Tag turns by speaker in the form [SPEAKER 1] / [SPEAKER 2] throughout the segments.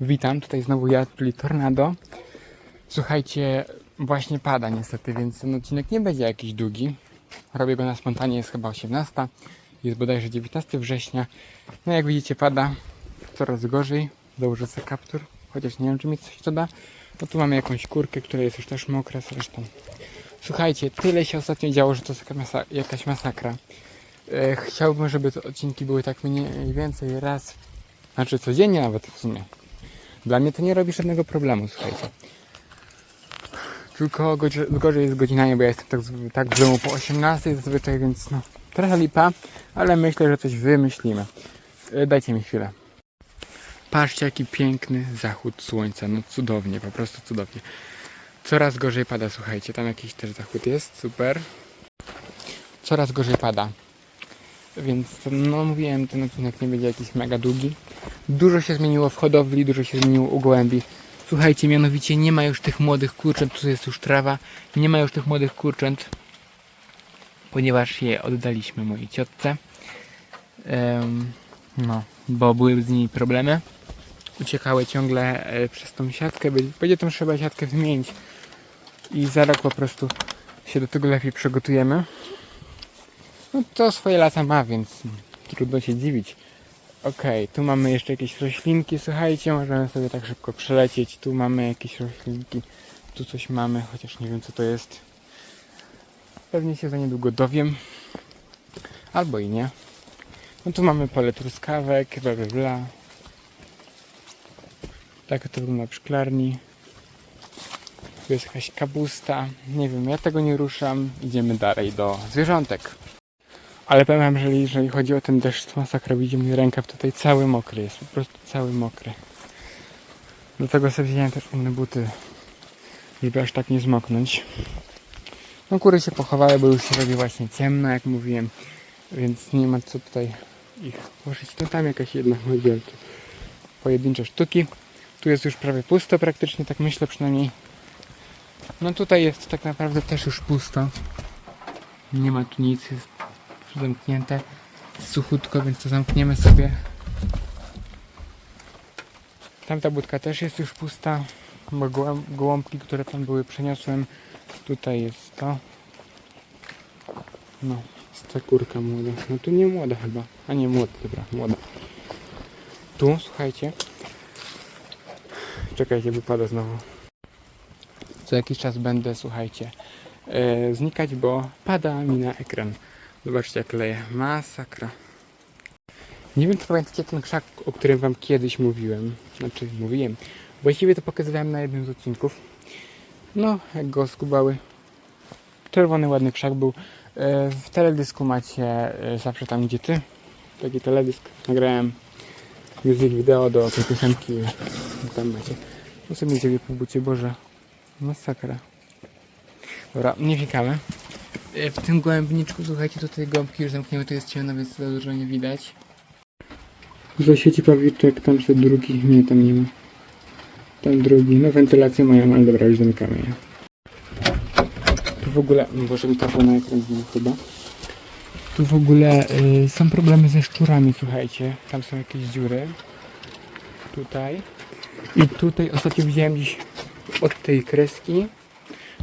[SPEAKER 1] Witam, tutaj znowu ja, czyli Tornado. Słuchajcie, właśnie pada niestety, więc ten odcinek nie będzie jakiś długi. Robię go na spontanie, jest chyba 18. Jest bodajże 19 września. No jak widzicie pada coraz gorzej. Założę sobie kaptur, chociaż nie wiem czy mi coś to da. No tu mamy jakąś kurkę, która jest już też mokra zresztą. Słuchajcie, tyle się ostatnio działo, że to jest jakaś masakra. E, Chciałbym, żeby te odcinki były tak mniej więcej raz, znaczy codziennie nawet w sumie. Dla mnie to nie robi żadnego problemu, słuchajcie. Tylko gorzej jest godzinami, bo ja jestem tak, tak w domu po 18 zazwyczaj, więc no trochę lipa, ale myślę, że coś wymyślimy. E, Dajcie mi chwilę. Patrzcie jaki piękny zachód słońca, no cudownie, po prostu cudownie. Coraz gorzej pada, słuchajcie, tam jakiś też zachód jest, super. Coraz gorzej pada. Więc no mówiłem, ten odcinek nie będzie jakiś mega długi. Dużo się zmieniło w hodowli, dużo się zmieniło u gołębi. Słuchajcie, mianowicie nie ma już tych młodych kurcząt, tu jest już trawa, nie ma już tych młodych kurcząt, ponieważ je oddaliśmy mojej ciotce. Em, no, bo były z nimi problemy. Uciekały ciągle e, przez tą siatkę, będzie, trzeba siatkę zmienić i za rok po prostu się do tego lepiej przygotujemy. No to swoje lata ma, więc trudno się dziwić. Okej, tu mamy jeszcze jakieś roślinki, słuchajcie, możemy sobie tak szybko przelecieć. Tu mamy jakieś roślinki, tu coś mamy, chociaż nie wiem co to jest. Pewnie się za niedługo dowiem. Albo i nie. No tu mamy pole truskawek, bla bla bla. Tak to wygląda w szklarni. Tu jest jakaś kapusta. Nie wiem, ja tego nie ruszam. Idziemy dalej do zwierzątek. Ale powiem że jeżeli chodzi o ten deszcz, to masakra. Widzi mój rękaw tutaj cały mokry jest. Po prostu cały mokry. Do tego sobie wziąłem też inne buty, żeby aż tak nie zmoknąć. No kury się pochowały, bo już się robi właśnie ciemno, jak mówiłem. Więc nie ma co tutaj ich położyć. No tam jakaś jedna chodzielka. Pojedyncze sztuki. Tu jest już prawie pusto praktycznie, tak myślę przynajmniej. No tutaj jest tak naprawdę też już pusto. Nie ma tu nic, jest zamknięte. Suchutko, więc to zamkniemy sobie. Tamta budka też jest już pusta, bo gołą- gołąbki, które tam były, przeniosłem. Tutaj jest to. No, jest ta kurka młoda. No tu nie młoda chyba. A nie młoda, dobra, młoda. Tu, słuchajcie. Czekajcie, wypada znowu. Co jakiś czas będę, słuchajcie, e, znikać, bo pada mi na ekran. Zobaczcie jak leje. Masakra. Nie wiem czy pamiętacie ten krzak, o którym wam kiedyś mówiłem. Znaczy mówiłem. Właściwie to pokazywałem na jednym z odcinków. No, jak go skubały. Czerwony ładny krzak był. E, W teledysku macie e, zawsze tam gdzie ty. Taki teledysk nagrałem. Music wideo do tej piosenki. Tam macie. No sobie ciebie po bucie, Boże. Masakra. Dobra, nie wnikamy. E, W tym gołębniczku, słuchajcie, tutaj gąbki już zamknięły, to jest ciemno, więc za dużo nie widać. Że sieci pawiczek, tam się drugi, nie, tam nie ma. Tam drugi, no wentylację mają, ale dobra, już zamykamy je. Tu w ogóle, no boże mi trafło na ekran znowu chyba. Tu w ogóle y, są problemy ze szczurami, słuchajcie. Tam są jakieś dziury. Tutaj. I tutaj ostatnio widziałem gdzieś od tej kreski.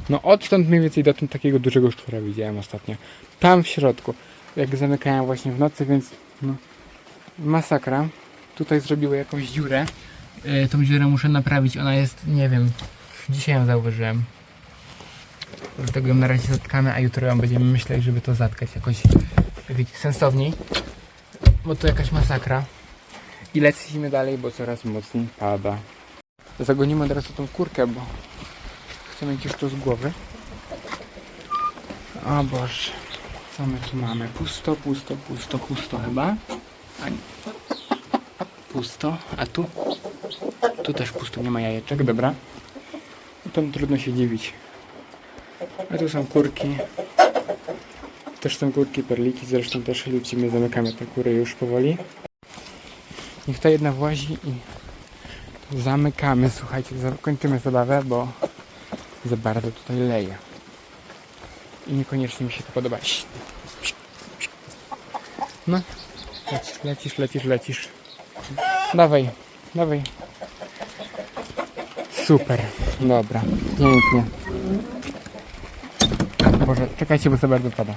[SPEAKER 1] No odtąd mniej więcej do takiego dużego szczura widziałem ostatnio. Tam w środku. Jak zamykałem właśnie w nocy, więc no, masakra. Tutaj zrobiły jakąś dziurę. E, tą dziurę muszę naprawić. Ona jest, nie wiem, dzisiaj ją zauważyłem. Dlatego ją na razie zatkamy, a jutro ją będziemy myśleć, żeby to zatkać jakoś wiecie, sensowniej. Bo to jakaś masakra. I lecimy dalej, bo coraz mocniej pada. Zagonimy od razu tą kurkę, bo mieć już to z głowy. O Boże. Co my tu mamy? Pusto, pusto, pusto, pusto chyba. A nie. Pusto. A tu? Tu też pusto, nie ma jajeczek, dobra. No to trudno się dziwić. A tu są kurki. Też są kurki, perliki, zresztą też lecimy, zamykamy te kury już powoli. Niech ta jedna włazi i zamykamy, słuchajcie, zakończymy zabawę, bo za bardzo tutaj leje. I niekoniecznie mi się to podoba. No, lecisz, lecisz, lecisz. Dawaj, dawaj. Super, dobra, pięknie. Boże, czekajcie, bo za bardzo pada.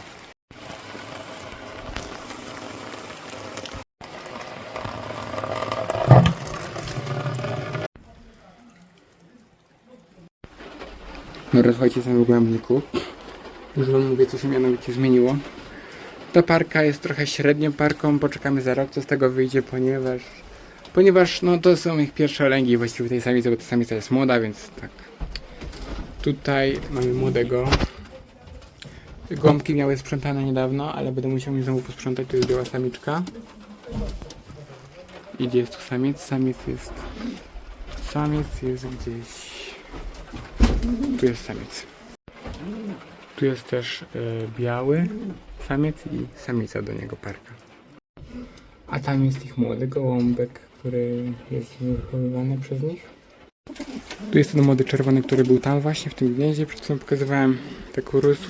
[SPEAKER 1] Dobra, słuchajcie, jestem w głębniku. Już wam mówię, co się mianowicie zmieniło. Ta parka jest trochę średnią parką, poczekamy za rok, co z tego wyjdzie, ponieważ ponieważ no to są ich pierwsze olęgi właściwie tej samicy, bo ta samica jest młoda, więc tak. Tutaj mamy młodego. Gąbki miały sprzątane niedawno, ale będę musiał mi znowu posprzątać, to jest biała samiczka. I gdzie jest tu samiec? Samiec jest... Samiec jest gdzieś... Tu jest samiec. Tu jest też e, biały samiec i samica do niego parka. A tam jest ich młody gołąbek, który jest wychowywany przez nich. Tu jest ten młody czerwony, który był tam właśnie w tym gnieździe, przed chwilą pokazywałem. Tak urósł.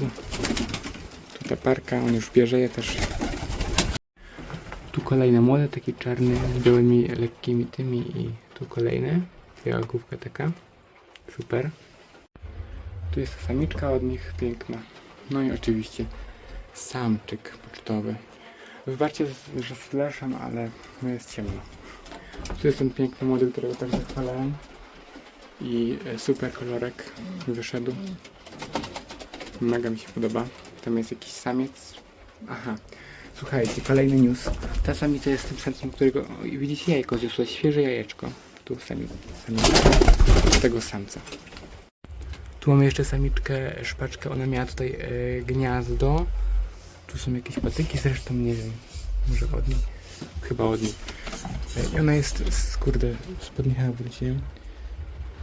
[SPEAKER 1] Tu ta parka, on już bierze je też. Tu kolejny młody, taki czarny, z białymi lekkimi tymi i tu kolejny. Biała główka taka. Super. Tu jest samiczka od nich, piękna. No i oczywiście samczyk pocztowy. Wybaczcie, że z flashem, ale no jest ciemno. Tu jest ten piękny model, którego tak zachwalałem. I e, super kolorek wyszedł. Mega mi się podoba. Tam jest jakiś samiec. Aha. Słuchajcie, kolejny news. Ta samica jest tym samcem, którego... Widzicie jajko zniosła, świeże jajeczko. Tu samic, samica tego samca. Tu mamy jeszcze samiczkę, szpaczkę. Ona miała tutaj e, gniazdo. Tu są jakieś patyki, zresztą nie wiem. Może od niej? Chyba od niej. E, I ona jest, kurde, spod Michała wróciłem.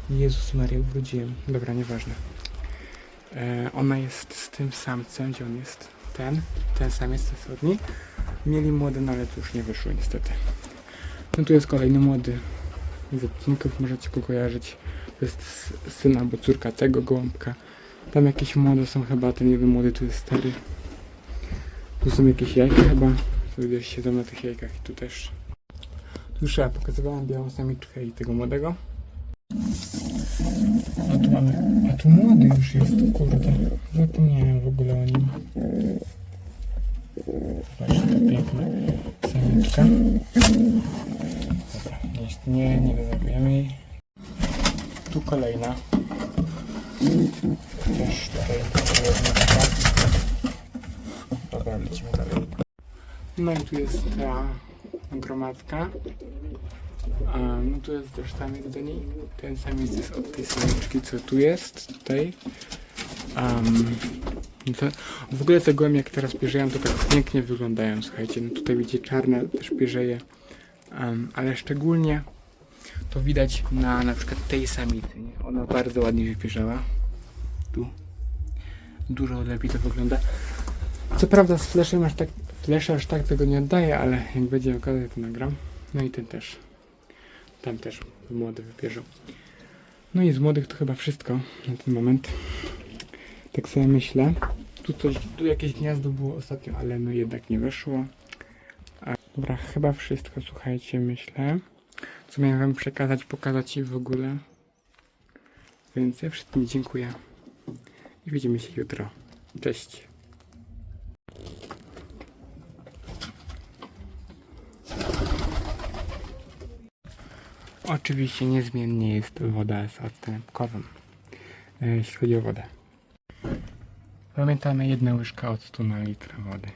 [SPEAKER 1] Jezus Maria, wróciłem. Dobra, nieważne. E, ona jest z tym samcem, gdzie on jest? Ten, ten ten jest od niej. Mieli młode, no ale to już nie wyszło niestety. No tu jest kolejny młody z odcinków, możecie go kojarzyć. To jest syn albo córka tego gołąbka. Tam jakieś młode są chyba, ten jeden młody tu jest stary. Tu są jakieś jajka chyba. Tu gdzieś siedzą na tych jajkach i tu też. Tu już ja pokazywałem białą samiczkę i tego młodego. A tu mamy. A tu młody już jest, kurde. Zapomniałem w ogóle o nim. Zobaczcie, ta piękna samiczka. Dobra, nie, nie, nie denerwujemy jej. Tu kolejna. Też tutaj jedna Dobra, lecimy dalej. No i tu jest ta gromadka. A, no tu jest też samiec do niej. Ten samiec jest od tej samiczki, co tu jest, tutaj. Um, to, w ogóle te gołębie, jak teraz pierzeją, to tak pięknie wyglądają, słuchajcie. No tutaj widzicie czarne też pierzeje. Um, ale szczególnie to widać na na przykład tej samicy. Nie? Ona bardzo ładnie wypierzała. Tu. Dużo lepiej to wygląda. Co prawda z flashem aż tak, aż tak tego nie oddaje, ale jak będzie okazja to nagram. No i ten też. Tam też młody wypierzał. No i z młodych to chyba wszystko na ten moment. Tak sobie myślę. Tu coś, tu jakieś gniazdo było ostatnio, ale no jednak nie weszło. A, dobra, chyba wszystko, słuchajcie, myślę. Co miałem wam przekazać, pokazać i w ogóle. Więc ja wszystkim dziękuję. I widzimy się jutro. Cześć. Oczywiście niezmiennie jest woda z octem kowym, e, jeśli chodzi o wodę. Pamiętamy jedna łyżka octu na litr wody.